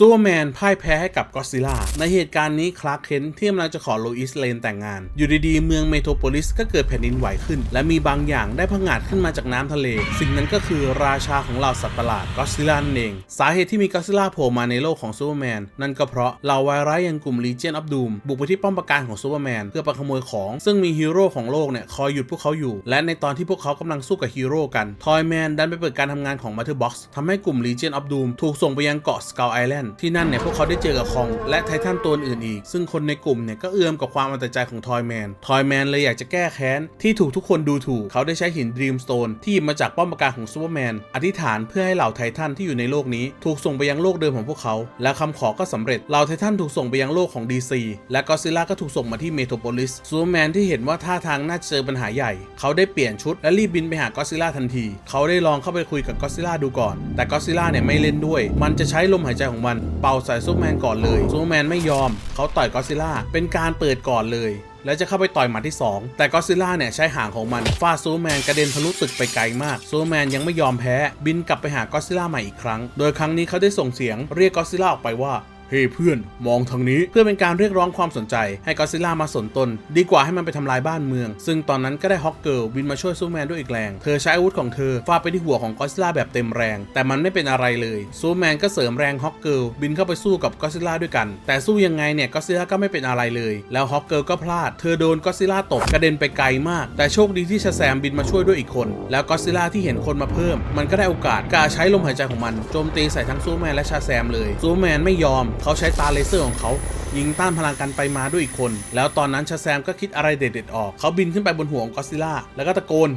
ซูเปอร์แมนพ่ายแพ้ให้กับก็อดซิล่า ในเหตุการณ์นี้คลาร์กเคนที่กำลังจะขอโลอิสเลนแต่งงาน อยู่ดีๆ เมืองเมโทรโพลิสก็เกิดแผ่นดินไหวขึ้น และมีบางอย่างได้พังงาดขึ้นมาจากน้ำทะเล สิ่งนั้นก็คือราชาของเหล่าสัตว์ประหลาดก็อดซิล่านั่นเอง สาเหตุที่มีก็อดซิล่าโผล่มาในโลกของซูเปอร์แมนนั่นก็เพราะเหล่าวายร้ายอย่างกลุ่ม Legion of Doom บุกไปที่ป้อมปราการของซูเปอร์แมนเพื่อไปขโมยของ ซึ่งมีฮีโร่ของโลกเนี่ยคอยหยุดพวกเขาอยู่ และในตอนที่พวกเขากำลังสู้กับฮีโร่กันทอยแมนดันไปเปิดการทำงานของ Mother Box ทำให้กลุ่ม Legion of Doom ถูกส่งไปยังเกาะ Skull Island ที่นั่นเนี่ยพวกเขาได้เจอกับคอง และไททันตัวอื่นอีก ซึ่งคนในกลุ่มเนี่ยก็เอื้อมกับความอาแต่ใจของทอยแมนทอยแมนเลยอยากจะแก้แค้นที่ถูกทุกคนดูถูก เขาได้ใช้หิน Dreamstone ที่หยิบมาจากป้อมปราการของซูเปอร์แมนอธิษฐานเพื่อให้เหล่าไททันที่อยู่ในโลกนี้ ถูกส่งไปยังโลกเดิมของพวกเขา และคำขอก็สำเร็จเหล่าไททันถูกส่งไปยังโลกของ DC และก็ซิล่าก็ถูกส่งมาที่เมโทรโพลิสซูเปอร์แมนที่เห็นว่าท่าทางน่าจะเจอปัญหาใหญ่ เขาได้เปลี่ยนชุดและรีบบินไปหาก็ซิล่าทันที เขาได้ลองเข้าไปคุยกับก็ซิล่าดูก่อน แต่ก็ซิล่าเนี่ยไม่เล่นด้วย มันจะใช้ลมหายใจของมันเป่าใส่ซูเปอร์แมนก่อนเลยซูเปอร์แมนไม่ยอม เขาต่อยก็ซิล่าเป็นการเปิดก่อนเลย แล้วจะเข้าไปต่อยหมัดที่ 2 แต่ก็ซิล่าเนี่ยใช้หางของมันฟาดซูเปอร์แมนกระเด็นทะลุตึกไปไกลมากซูเปอร์แมนยังไม่ยอมแพ้ บินกลับไปหาก็ซิล่าใหม่อีกครั้ง โดยครั้งนี้เขาได้ส่งเสียงเรียกก็ซิล่าออกไปว่า เฮ้เพื่อนมองทางนี้เพื่อเป็นการเรียกร้องความสนใจ ให้ก็ซิลล่ามาสนตน ดีกว่าให้มันไปทำลายบ้านเมือง ซึ่งตอนนั้นก็ได้ฮอกเกิลบินมาช่วยซูแมนด้วยอีกแรง เธอใช้อาวุธของเธอฟาดไปที่หัวของก็ซิลล่าแบบเต็มแรง แต่มันไม่เป็นอะไรเลยซูแมนก็เสริมแรงฮอกเกิลบินเข้าไปสู้กับก็ซิลล่าด้วยกัน แต่สู้ยังไงเนี่ยก็ซิลล่าก็ไม่เป็นอะไรเลย แล้วฮอกเกิลก็พลาด เธอโดนก็ซิลล่าตบกระเด็นไปไกลมาก แต่โชคดีที่ชาแซมบินมาช่วยด้วยอีกคน แล้วก็ซิลล่าที่เห็นคนมาเพิ่ม มันก็ได้โอกาสกล้าใช้ลมหายใจของมันโจมตีใส่ทั้งซูแมนและชาแซมเลยซูแมนไม่ยอมเขาใช้ตาเลเซอร์ของเขา ยิงต้านพลังกันไปมาด้วยอีกคน แล้วตอนนั้นชาแซมก็คิดอะไรเด็ดๆออกเขาบินขึ้นไปบนหัวของก็อดซิลล่าแล้วก็ตะโกน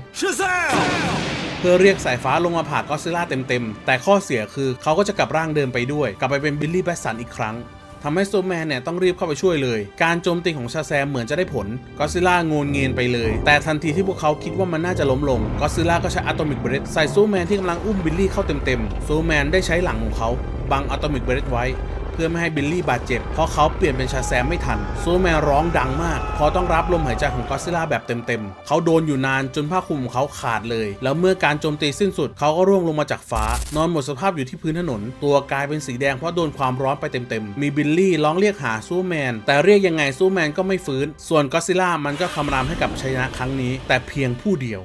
เพื่อเรียกสายฟ้าลงมาผ่าก็อดซิลล่าเต็มๆแต่ข้อเสียคือเขาก็จะกลับร่างเดิมไปด้วย กลับไปเป็นบิลลี่แบสสันอีกครั้งทำให้ซูเปอร์แมนเนี่ยต้องรีบเข้าไปช่วยเลย การโจมตีของชาแซมเหมือนจะได้ผล ก็อดซิลล่าโงนเงียนไปเลย แต่ทันทีที่พวกเขาคิดว่ามันน่าจะล้มลง ก็อดซิลล่าก็ใช้อะตอมิกเบรดใส่ซูเปอร์แมนที่กำลังอุ้มบิลลี่เข้าเต็มๆ ซูเปอร์แมนได้ใช้หลังของเขา บังอะตอมิกเบรดไว้เพื่อไม่ให้บิลลี่บาดเจ็บ เพราะเขาเปลี่ยนเป็นชาแซมไม่ทันซูเปอร์แมนร้องดังมากพราะต้องรับลมหายใจของก็ซิล่าแบบเต็มๆ เขาโดนอยู่นานจนผ้าคลุมของเขาขาดเลย แล้วเมื่อการโจมตีสิ้นสุดเขาก็ร่วงลงมาจากฟ้า นอนหมดสภาพอยู่ที่พื้นถนน ตัวกลายเป็นสีแดงเพราะโดนความร้อนไปเต็มๆ มีบิลลี่ร้องเรียกหาซูเปอร์แมน แต่เรียกยังไงซูเปอร์แมนก็ไม่ฟื้น ส่วนก็ซิลล่ามันก็คำรามให้กับชัยชนะครั้งนี้ แต่เพียงผู้เดียว